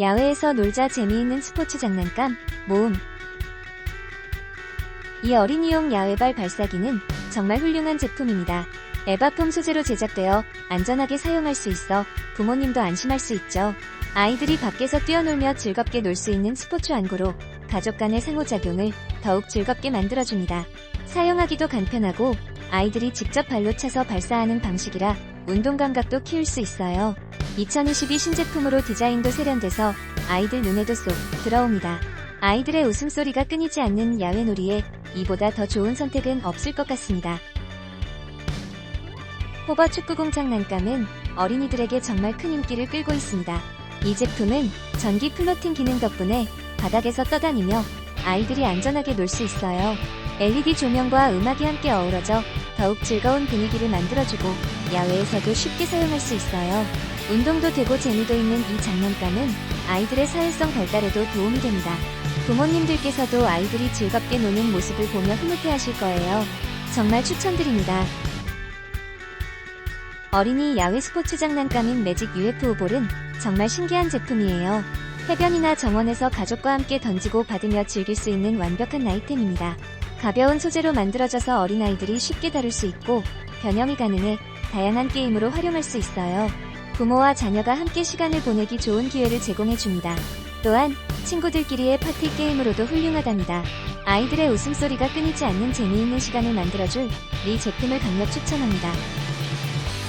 야외에서 놀자 재미있는 스포츠 장난감, 모음. 이 어린이용 야외발 발사기는 정말 훌륭한 제품입니다. 에바폼 소재로 제작되어 안전하게 사용할 수 있어 부모님도 안심할 수 있죠. 아이들이 밖에서 뛰어놀며 즐겁게 놀 수 있는 스포츠玩具로 가족 간의 상호작용을 더욱 즐겁게 만들어줍니다. 사용하기도 간편하고 아이들이 직접 발로 차서 발사하는 방식이라 운동 감각도 키울 수 있어요. 2022 신제품으로 디자인도 세련돼서 아이들 눈에도 쏙 들어옵니다. 아이들의 웃음소리가 끊이지 않는 야외 놀이에 이보다 더 좋은 선택은 없을 것 같습니다. 호버 축구공 장난감은 어린이들에게 정말 큰 인기를 끌고 있습니다. 이 제품은 전기 플로팅 기능 덕분에 바닥에서 떠다니며 아이들이 안전하게 놀 수 있어요. LED 조명과 음악이 함께 어우러져 더욱 즐거운 분위기를 만들어주고 야외에서도 쉽게 사용할 수 있어요. 운동도 되고 재미도 있는 이 장난감은 아이들의 사회성 발달에도 도움이 됩니다. 부모님들께서도 아이들이 즐겁게 노는 모습을 보며 흐뭇해 하실 거예요. 정말 추천드립니다. 어린이 야외 스포츠 장난감인 매직 UFO 볼은 정말 신기한 제품이에요. 해변이나 정원에서 가족과 함께 던지고 받으며 즐길 수 있는 완벽한 아이템입니다. 가벼운 소재로 만들어져서 어린아이들이 쉽게 다룰 수 있고 변형이 가능해 다양한 게임으로 활용할 수 있어요. 부모와 자녀가 함께 시간을 보내기 좋은 기회를 제공해 줍니다. 또한 친구들끼리의 파티 게임으로도 훌륭하답니다. 아이들의 웃음소리가 끊이지 않는 재미있는 시간을 만들어줄 이 제품을 강력 추천합니다.